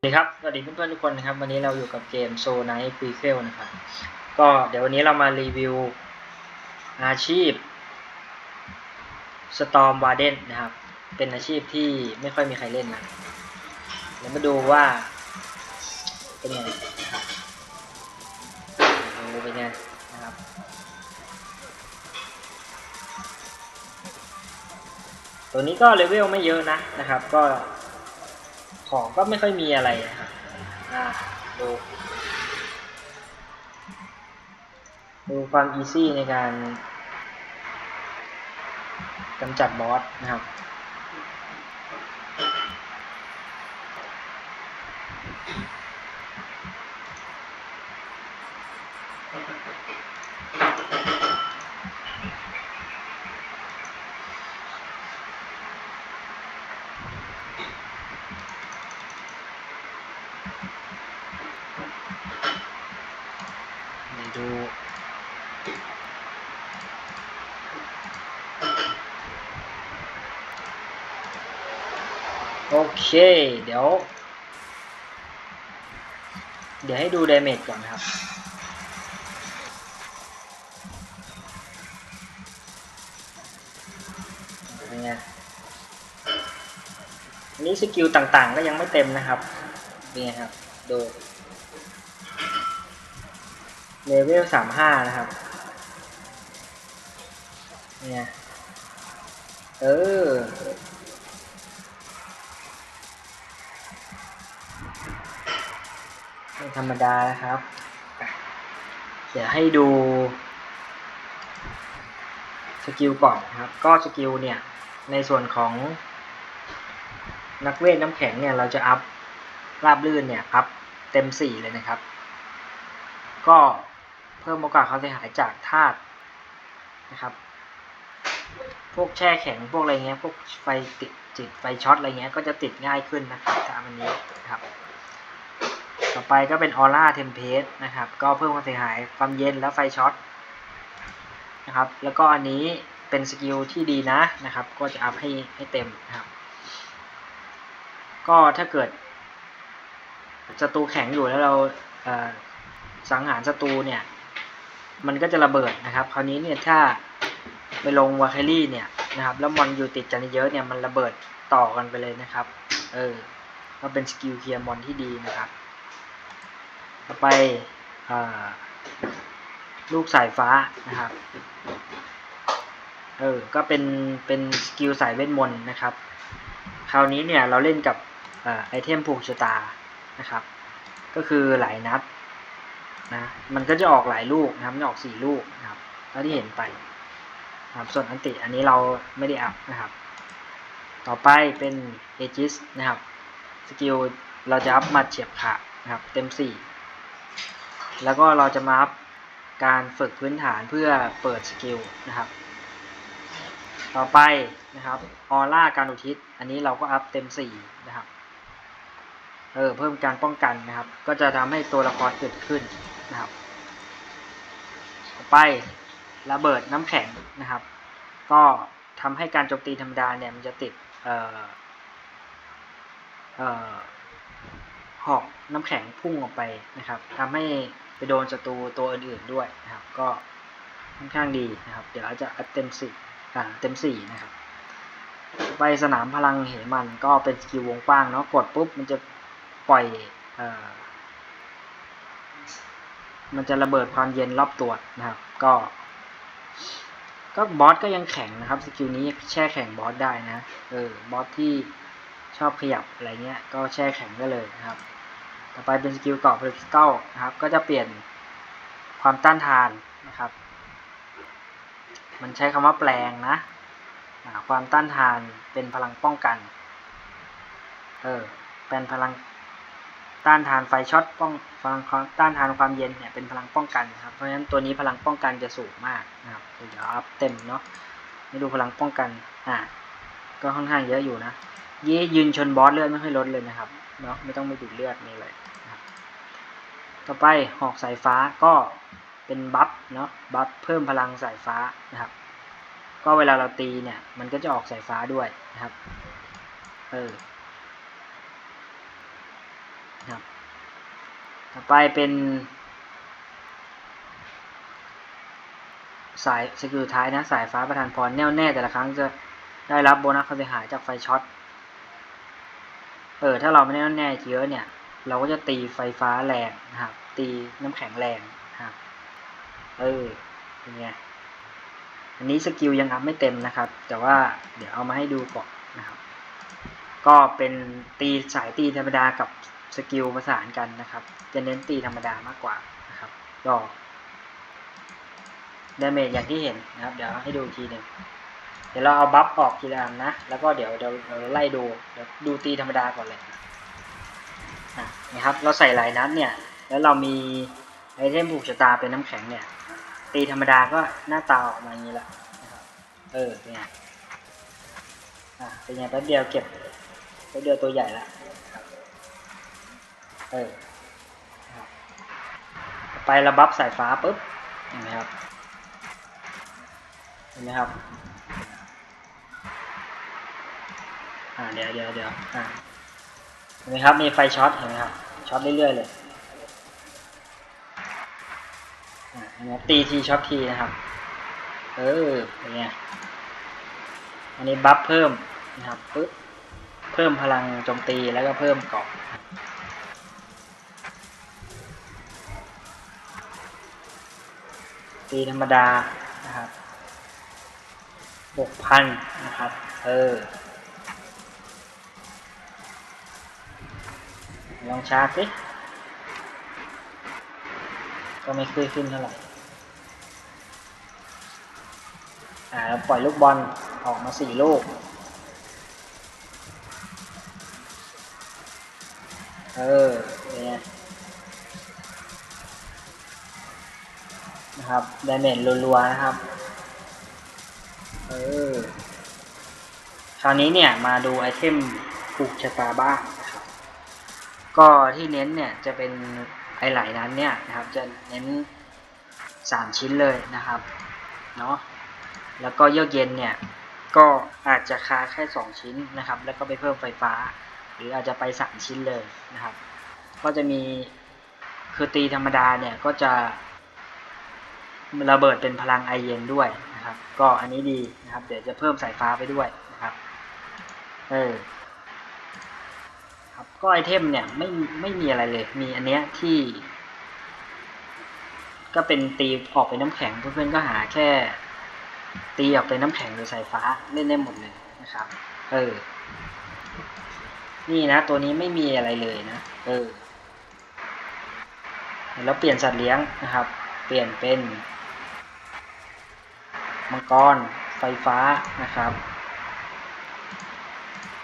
สวัสดีครับ สวัสดีเพื่อนๆทุกคนนะครับ วันนี้เราอยู่กับเกมโซไนท์พรีเฟลนะครับ ก็เดี๋ยววันนี้เรามารีวิวอาชีพ Storm Warden นะครับ เป็นอาชีพที่ไม่ค่อยมีใครเล่นนะเดี๋ยวมาดูว่า เป็นไงนะครับดูเป็นไงนะครับ ตัวนี้ก็เลเวลไม่เยอะนะนะครับ ก็ ของก็ไม่ค่อยมีอะไรนะครับอ่าดูดูความอีซี่ในการกำจัดบอสนะครับ เค เดี๋ยว เดี๋ยวให้ดูดาเมจก่อนนะครับ เป็นไงอันนี้สกิลต่างๆก็ยังไม่เต็มนะครับ เป็นไงครับ ดูเลเวลสามห้านะครับ เนี่ย เออ ไม่ธรรมดานะครับ เดี๋ยวให้ดูสกิลก่อนนะครับ ก็สกิลเนี่ย ในส่วนของนักเวทน้ำแข็งเนี่ย เราจะอัพราบลื่นเนี่ยอัพเต็มสี่เลยนะครับ ก็เพิ่มโอกาสควาเสียหายจากธาตุนะครับ พวกแช่แข็งพวกอะไรเงี้ย พวกไฟติดจิตไฟช็อตอะไรเงี้ย ก็จะติดง่ายขึ้นนะครับตามอันนี้นะครับ ต่อไปก็เป็นออร่าเทมเพสนะครับ ก็เพิ่มความเสียหายความเย็นและไฟช็อตนะครับ แล้วก็อันนี้เป็นสกิลที่ดีนะนะครับ ก็จะอัพให้ให้เต็มนะครับ ก็ถ้าเกิดศัตรูแข็งอยู่แล้วเราเสังหารศัตรูเนี่ย มันก็จะระเบิดนะครับ คราวนี้เนี่ยถ้าไปลงวาคารี่เนี่ยนะครับ แล้วมอนอยู่ติดกันเยอะเนี่ยมันระเบิดต่อกันไปเลยนะครับ เออก็เป็นสกิลเคลียร์มอนที่ดีนะครับ ต่อไปลูกสายฟ้านะครับ เออ ก็เป็น เป็นสกิลสายเวทมนต์นะครับ คราวนี้เนี่ยเราเล่นกับไอเทมผูกชะตานะครับ ก็คือหลายนัดนะ มันก็จะออกหลายลูกนะครับออกสี่ลูกนะครับเท่าที่เห็นไปนะครับส่วนอันติอันนี้เราไม่ได้อัพนะครับ ต่อไปเป็นเอจิสนะครับ สกิลเราจะอัพมาเฉียบขาดนะครับ เต็มสี่ แล้วก็เราจะมาอัพการฝึกพื้นฐานเพื่อเปิดสกิลนะครับ ต่อไปนะครับออร่าการอุทิศ อันนี้เราก็อัพเต็มสี่นะครับเออเพิ่มการป้องกันนะครับ ก็จะทำให้ตัวละครเกิดขึ้นนะครับ ต่อไประเบิดน้ำแข็งนะครับ ก็ทำให้การโจมตีธรรมดาเนี่ยมันจะติดเอ่อเอ่อหอกน้ำแข็งพุ่งออกไปนะครับทำให้ ไปโดนศัตรูตัวอื่นๆด้วยนะครับ ก็ค่อนข้างดีนะครับ เดี๋ยวเราจะอัดเต็มสี่อ่าเต็มสี่นะครับ ไปสนามพลังเหมันก็เป็นสกิลวงกว้างเนาะกดปุ๊บมันจะปล่อยเอ่อมันจะระเบิดความเย็นรอบตัวนะครับ ก็ ก็บอสก็ยังแข็งนะครับสกิลนี้แช่แข็งบอสได้นะเออบอสที่ชอบขยับอะไรเงี้ยก็แช่แข็งได้เลยนะครับ ต่อไปเป็นสกิลเกาะพลิสเกลนะครับ ก็จะเปลี่ยนความต้านทานนะครับ มันใช้คำว่าแปลงนะความต้านทานเป็นพลังป้องกัน เออ เป็นพลังต้านทานไฟช็อตป้องพลังต้านทานความเย็นเนี่ยเป็นพลังป้องกันนะครับ เพราะฉะนั้นตัวนี้พลังป้องกันจะสูงมากนะครับ เดี๋ยวอัพเต็มเนาะให้ดูพลังป้องกัน อ่า ก็ค่อนข้างเยอะอยู่นะยี่ยืนชนบอสเลือดไม่ค่อยลดเลยนะครับ เนาะไม่ต้องไปดูดเลือดนี่เลยนะครับต่อไปหอกสายฟ้าก็เป็นบัฟเนาะบัฟเพิ่มพลังสายฟ้านะครับ ก็เวลาเราตีเนี่ยมันก็จะออกสายฟ้าด้วยนะครับเออนะครับต่อไปเป็นสายสกิลท้ายนะสายฟ้าประทานพรแน่วแน่แต่ละครั้งจะได้รับโบนัสความเสียหายจากไฟช็อต เออถ้าเราไม่ได้แน่วแน่เยอะเนี่ย เราก็จะตีไฟฟ้าแรงนะครับ ตีน้ำแข็งแรงนะครับ เออเป็นไงอันนี้สกิลยังอัพไม่เต็มนะครับ แต่ว่าเดี๋ยวเอามาให้ดูก่อนนะครับ ก็เป็นตีสายตีธรรมดากับสกิลประสานกันนะครับ จะเน้นตีธรรมดามากกว่านะครับก็ดาเมจอย่างที่เห็นนะครับ เดี๋ยวให้ดูอีกทีหนึ่ง เดี๋ยวเราเอาบัฟออกทีละอันนะ แล้วก็เดี๋ยวเดี๋ยวเราไล่ดูเดี๋ยวดูตีธรรมดาก่อนเลยนะครับ เราใส่หลายนัดเนี่ย แล้วเรามีไอเทมผูกชะตาเป็นน้ำแข็งเนี่ย ตีธรรมดาก็หน้าตาออกมาอย่างนี้ละเออเป็นไงอะเป็นไงแป๊บเดียวเก็บแป๊บเดียวตัวใหญ่ละเออไประบับสายฟ้าปุ๊บเห็นไหมครับเห็นไหมครับ อ่าเดี๋ยวเดี๋ยวเดี๋ยวอ่าเห็นไหมครับมีไฟช็อตเห็นไหมครับช็อตเรื่อยๆเลยอ่าตีทีช็อตทีนะครับ เออเป็นไงอันนี้บัฟเพิ่มนะครับปึ๊บเพิ่มพลังโจมตีแล้วก็เพิ่มเกาะตีธรรมดานะครับหกพันนะครับ เออ ลองชาร์จสิก็ไม่ค่อยขึ้นเท่าไหร่อ่าปล่อยลูกบอลออกมาสี่ลูก เออเนี่ยนะครับดเมจรัวๆนะครับ เออ คราวนี้เนี่ยมาดูไอเทมผูกชะตาบ้าง ก็ที่เน้นเนี่ยจะเป็นไอไหลนั้นเนี่ยนะครับ จะเน้นสามชิ้นเลยนะครับเนาะแล้วก็เยือกเย็นเนี่ยก็อาจจะคาแค่สองชิ้นนะครับ แล้วก็ไปเพิ่มไฟฟ้า หรืออาจจะไปสามชิ้นเลยนะครับ ก็จะมีคือตีธรรมดาเนี่ยก็จะระเบิดเป็นพลังไอเย็นด้วยนะครับ ก็อันนี้ดีนะครับ เดี๋ยวจะเพิ่มสายฟ้าไปด้วยนะครับ เออ ครับก็ไอเทมเนี่ยไม่ไม่มีอะไรเลย มีอันเนี้ยที่ ก็เป็นตีออกเป็นน้ำแข็งเพื่อนๆก็หาแค่ ตีออกเป็นน้ำแข็งหรือสายฟ้าเล่นได้หมดเลยนะครับ เออ นี่นะ ตัวนี้ไม่มีอะไรเลยนะ เออ แล้วเปลี่ยนสัตว์เลี้ยงนะครับ เปลี่ยนเป็นมังกรไฟฟ้านะครับ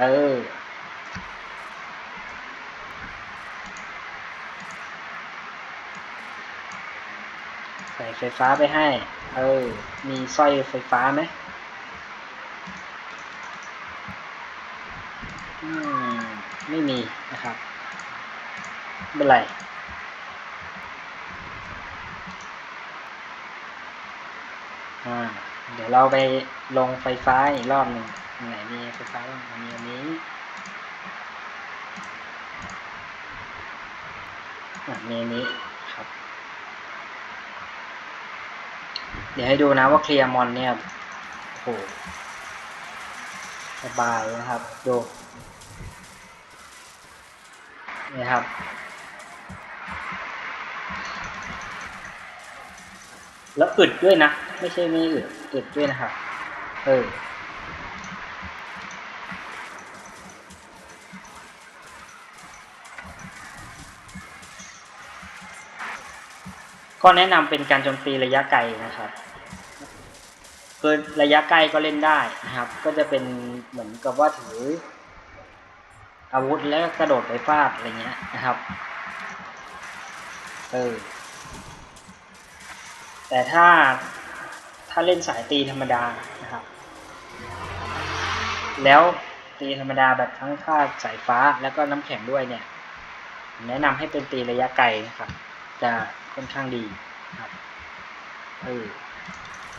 เออ ใส่ไฟฟ้าไปให้ เออ มีสร้อยไฟฟ้าไหมอืมไม่มีนะครับไม่เป็นไรอ่าเดี๋ยวเราไปลงไฟฟ้าอีกรอบหนึ่งไหนมีไฟฟ้าบ้างมีอันนี้อะมีอันนี้ครับ เดี๋ยวให้ดูนะว่าเคลียร์มอนเนี่ยโอ้สบายนะครับ ดู นี่ครับ แล้วอึดด้วยนะ ไม่ใช่ไม่อึดอึดด้วยนะครับ เออ ก็แนะนำเป็นการโจมตีระยะไกลนะครับคือระยะใกล้ก็เล่นได้นะครับ ก็จะเป็นเหมือนกับว่าถือ อาวุธแล้วกระโดดไปฟาดอะไรเงี้ยนะครับ เออ แต่ถ้าถ้าเล่นสายตีธรรมดานะครับ แล้วตีธรรมดาแบบทั้งท่าสายฟ้าแล้วก็น้ำแข็งด้วยเนี่ย แนะนำให้เป็นตีระยะไกลนะครับ จะ ค่อนข้างดีครับเออ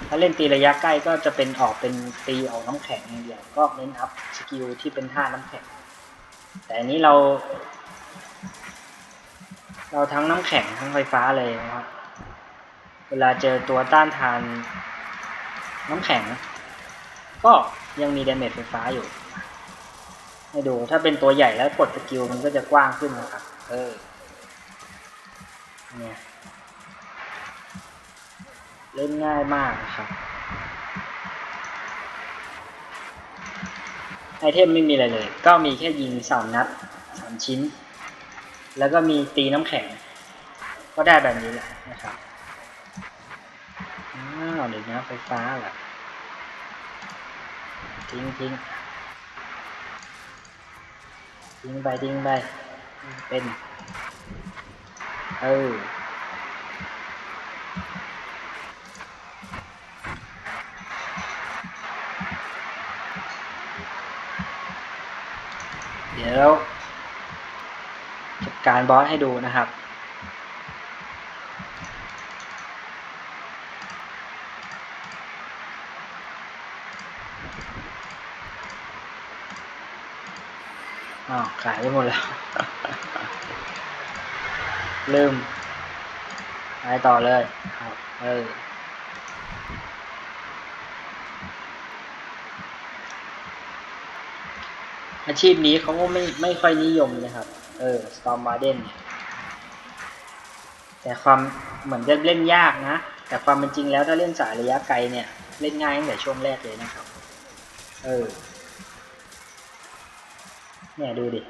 ถ้าเล่นตีระยะใกล้ก็จะเป็นออกเป็นตีออกน้ำแข็งอย่างเดียวก็เน้นอัพสกิลที่เป็นท่าน้ำแข็ง แต่อันนี้เรา เราทั้งน้ำแข็งทั้งไฟฟ้าเลยนะครับ เวลาเจอตัวต้านทานน้ำแข็ง ก็ยังมีดาเมจไฟฟ้าอยู่ให้ดูถ้าเป็นตัวใหญ่แล้วกดสกิลมันก็จะกว้างขึ้นนะครับ เออเนี่ย เล่นง่ายมากนะครับไอเทมไม่มีอะไรเลย ก็มีแค่ยิงสามนัดสามชิ้น แล้วก็มีตีน้ำแข็ง ก็ได้แบบนี้แหละนะครับอ้าวเดี๋ยวนะไฟฟ้าแหละทิ้งทิ้งทิ้งไปทิ้งไปเป็น เออ เดี๋ยวจัดการบอสให้ดูนะครับ อ้าวขายไปหมดแล้ว ลืมไปต่อเลยครับเออ อาชีพนี้เขาก็ไม่ไม่ค่อยนิยมนะครับ เออ Storm Warden เนี่ยแต่ความเหมือนจะเล่นยากนะ แต่ความเป็นจริงแล้วถ้าเล่นสายระยะไกลเนี่ย เล่นง่ายตั้งแต่ช่วงแรกเลยนะครับ เออ เนี่ยดูดิ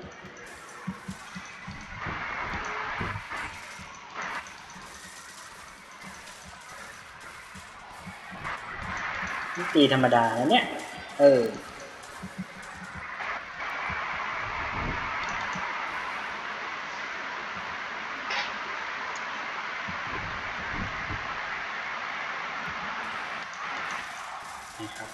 ตีธรรมดาแล้วเนี่ย เออ นะครับ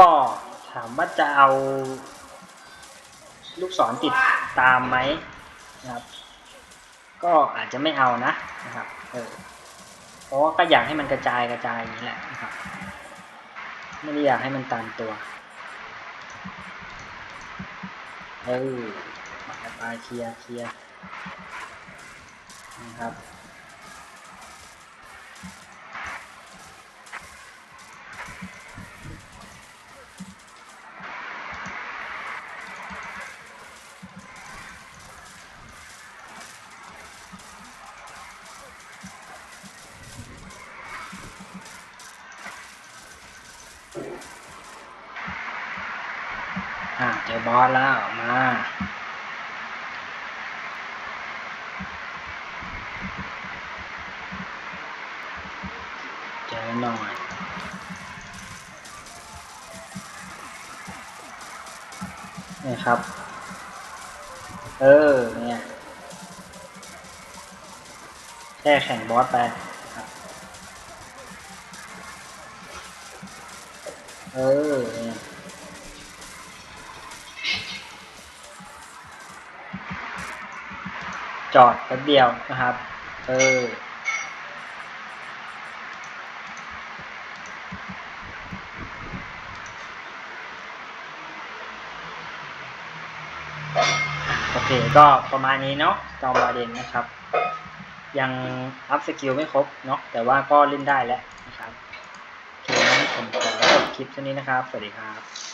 ก็ ถามว่าจะเอา ลูกศรติดตามไหมนะครับ ก็อาจจะไม่เอานะนะครับ เออเพราะว่าก็อยากให้มันกระจายกระจายอย่างนี้แหละนะครับไม่ได้อยากให้มันตามตัวเออมาไปเคลียร์เคลียร์นะครับ อ่าเจอบอสแล้วมาเจอหน่อยนี่ครับ เออ เนี่ยแค่แข่งบอสไปเออ จอดแป๊บเดียวนะครับ เออ โอเค ก็ประมาณนี้เนาะจอมบาเดนนะครับ ยังอัพสกิลไม่ครบเนาะ แต่ว่าก็เล่นได้แล้วนะครับโอเคงั้นผมขอจบคลิปเท่านี้นะครับ สวัสดีครับ